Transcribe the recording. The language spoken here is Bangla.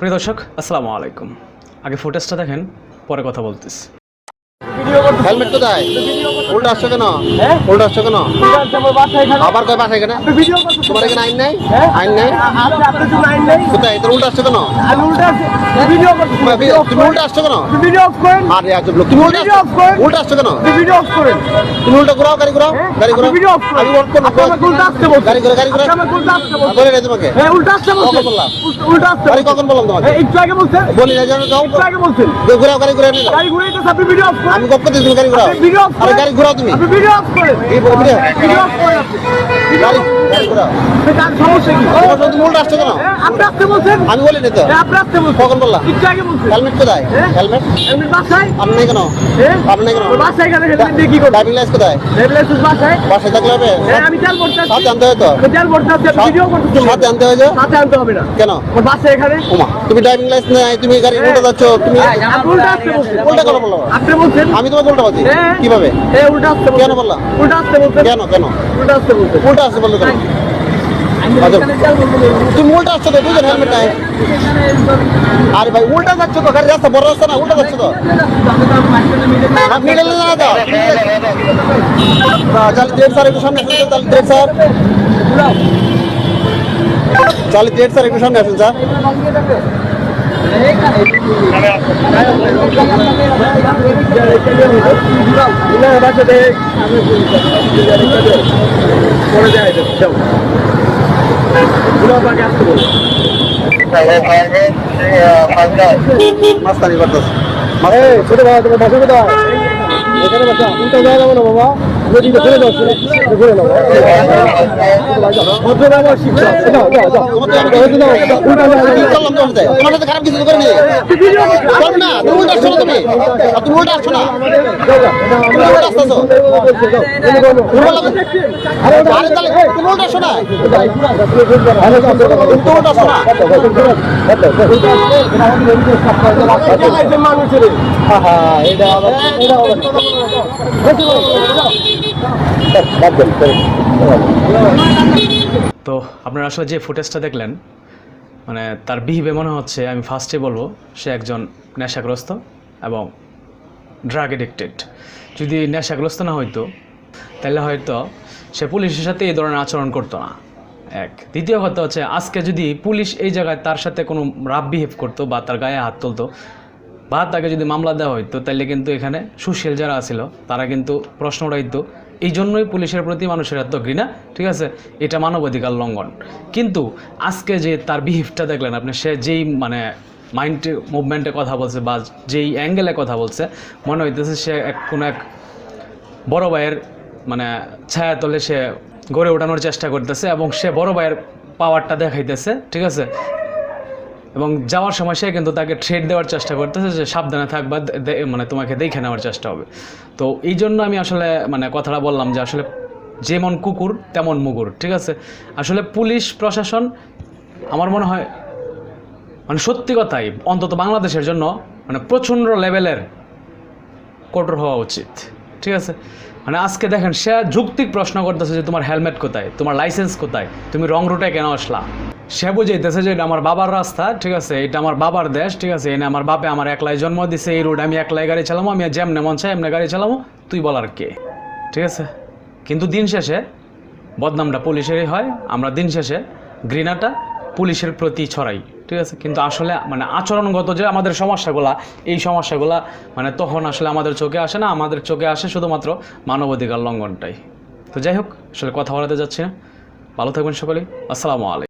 প্রিয় দর্শক আসসালামু আলাইকুম। আগে ফুটেজটা দেখেন পরে কথা বলতেছি। হেলমেট কোথায়? উল্টা আসছো কেন? উল্টা আসছো কেন? আবার কয় বাসায় কেন তোমার এখানে আইন নাই? আইন নাই? কোথায়? তোর উল্টা আসছো কেন? তুমি উল্টা আসছো কেন? আরে আজব লোক তুমি উল্টা আসছো উল্টা আসছো কেন? তুমি উল্টা ঘুরাও গাড়ি ঘুরাও গাড়ি ঘুরাও। আমি বল কোন গাড়ি ঘুরা গাড়ি ঘুরা বলে নাই তোমাকে। কখন বললাম? গাড়ি কখন বললাম তোমাকে? বলি না জানো যাও। ঘুরাও গাড়ি ঘুরা নিয়ে যাও আমি গপ তুমি গাড়ি ঘুরাও। গাড়ি ঘুরাও তুমি। গাড়ি আমি বলি না তো কখন বললাম? হেলমেট কোথায়? হেলমেট? আপনি কেন? আপনি নেই কেন ড্রাইভিং লাইসেন্স কোথায়? বাসায়? থাকলে হবে? আমি তেল ভরতে সাথে আনতে হয় তো? তেল ভরতে ভিডিও করতে সাথে আনতে হয় সাথে আনতে হবে না। কেন? ওর বাসা এখানে? ওমা তুমি ড্রাইভিং লাইসেন্স নাই তুমি গাড়ি উল্টা যাচ্ছ তুমি উল্টা আসতে বলছেন। উল্টা কেন বললাম। আপনি বলছেন? আমি তোমাকে উল্টা বলছি। কীভাবে? এ উল্টা আসতে কেন বললাম? উল্টা আসতে বলছেন। কেন কেন? উল্টা আসতে বলছেন। উল্টা আসছে বলল তুমি উল্টা আসছো তো দুজন হেলমেট নাই। আরে ভাই, উল্টা যাচ্ছ তো গাড়ি রাস্তা বড় রাস্তা না, উল্টা যাচ্ছ তো। মিডল না দাও। চালি ডেট স্যার একটু সামনে আসুন, চালি ডেট স্যার চালি ডেট স্যার একটু সামনে আসুন স্যার মাস্তানি করতেছে ছোট বাবা তোমার বাসা কোথায়? এখানে বাসা উল্টা যাওয়া যাব না বাবা। খারাপ কিছু করে নিয়ে না তুমি উল্টা আসছো না তুমি তুমি আসছো না তুমি উল্টা উল্টা আরে তুমি উল্টা আসছো না তুমি উল্টা আসছো না তো আপনারা আসলে যে ফুটেজটা দেখলেন মানে তার বিহিবে মনে হচ্ছে, আমি ফার্স্টে বলব, সে একজন নেশাগ্রস্ত এবং ড্রাগ এডিক্টেড যদি নেশাগ্রস্ত না হইতো, তাহলে হয়তো সে পুলিশের সাথে এই ধরনের আচরণ করতো না। এক। দ্বিতীয় কথা হচ্ছে, আজকে যদি পুলিশ এই জায়গায় তার সাথে কোনো রাব বিহেভ করতো বা তার গায়ে হাত তুলতো, বা তাকে যদি মামলা দেওয়া হইতো, তাহলে কিন্তু এখানে সুশীল যারা আছিল তারা কিন্তু প্রশ্ন উঠাইতো এই জন্যই পুলিশের প্রতি মানুষের এত ঘৃণা, ঠিক আছে? এটা মানবাধিকার লঙ্ঘন। কিন্তু আজকে যে তার বিহেভটা দেখলেন আপনি, সে যেই মানে মাইন্ড মুভমেন্টে কথা বলছে বা যেই অ্যাঙ্গেলে কথা বলছে, মনে হইতেছে সে এক, কোনো এক বড় ভাইয়ের মানে ছায়া তলে সে গড়ে ওঠানোর চেষ্টা করতেছে এবং সে বড় ভাইয়ের পাওয়ারটা দেখাইতেছে, ঠিক আছে? এবং যাওয়ার সময় সে কিন্তু তাকে ট্রেড দেওয়ার চেষ্টা করতেছে যে সাবধানে থাকবা মানে তোমাকে দেখে নেওয়ার চেষ্টা হবে। তো এই জন্য আমি আসলে মানে কথাটা বললাম যে আসলে যেমন কুকুর, তেমন মুগুর, ঠিক আছে? আসলে পুলিশ, প্রশাসন, আমার মনে হয় মানে সত্যি কথাই অন্তত বাংলাদেশের জন্য মানে প্রচণ্ড লেভেলের কঠোর হওয়া উচিত, ঠিক আছে? মানে আজকে দেখেন, সে যুক্তিক প্রশ্ন করতেছে যে তোমার হেলমেট কোথায়? তোমার লাইসেন্স কোথায়? তুমি রং রুটে কেন আসলা? সে বুঝাইতেছে যে এটা আমার বাবার রাস্তা, ঠিক আছে? এটা আমার বাবার দেশ, ঠিক আছে? এনে আমার বাপে আমার একলাই জন্ম দিছে, এই রোড আমি একলাই গাড়ি চালাবো আমি যেমনে মন চাই এমনি গাড়ি চালামো, তুই বলার কে? ঠিক আছে? কিন্তু দিন শেষে বদনামটা পুলিশেরই হয়, আমরা দিন শেষে ঘৃণাটা পুলিশের প্রতি ছড়াই, ঠিক আছে? কিন্তু আসলে মানে আচরণগত যে আমাদের সমস্যাগুলা, এই সমস্যাগুলা মানে তখন আসলে আমাদের চোখে আসে না, আমাদের চোখে আসে শুধুমাত্র মানবাধিকার লঙ্ঘনটাই। তো যাই হোক, আসলে কথা বলাতে যাচ্ছি না। ভালো থাকবেন সকলেই। আসসালামু আলাইকুম।